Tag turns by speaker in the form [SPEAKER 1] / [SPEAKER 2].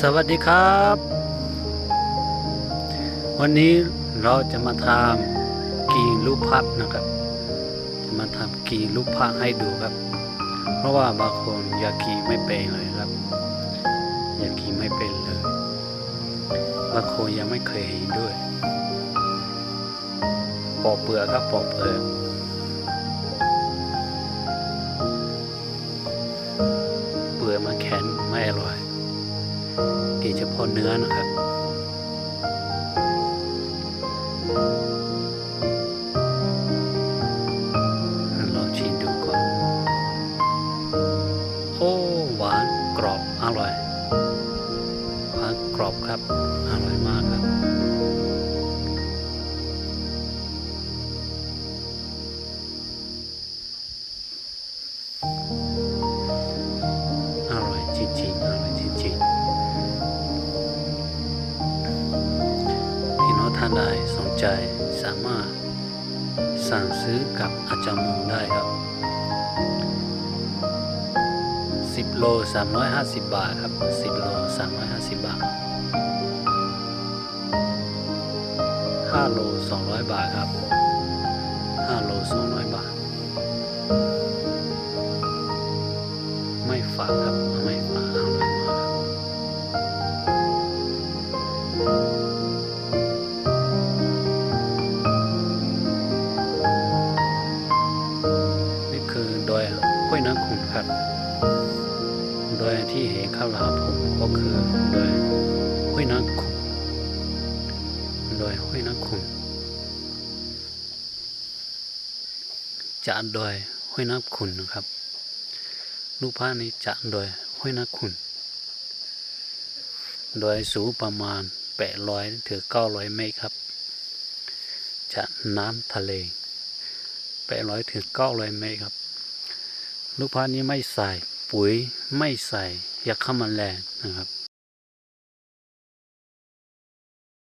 [SPEAKER 1] สวัสดีครับ วันนี้เราจะมาทำกีลูกพัดนะครับ จะมาทำกีลูกพัดให้ดูครับ เพราะว่าบางคนอยากกีไม่เป็นเลยครับ อยากกีไม่เป็นเลยบางคนยังไม่เคยเห็นด้วย ปอกเปลือกครับปอกเปลือก มันแข็งไม่อร่อยกินเฉพาะเนื้อนะครับลองชิมดูก่อน โอ้หวานกรอบอร่อยหวานกรอบครับ อร่อยมากครับานใดสนใจสามารถสั่งซื้อกับอาจารย์มงได้ครับ 10 โล 350 บาทครับ 10 โล 350 บาท 5 โล 200 บาทครับ 5 โล 200 บาท ไม่ฝากครับ ห้วยน้ำขุ่นครับดยที่เห็นข้างหลังผมก็คือโดยห้วยน้ำขุ่นดยห้วยน้ำขุ่นจากดยห้วยน้ำขุ่นนะครับรูปภาพนี้จากดยห้วยน้ำขุ่นดยสูงประมาณ800ถึง900เมตรครับจากน้ำทะเลแปดร้อยถึงเก้าร้อยเมตรครับ ลูกพานี้ไม่ใส่ปุ๋ยไม่ใส่ยาฆ่าแมลงนะครับ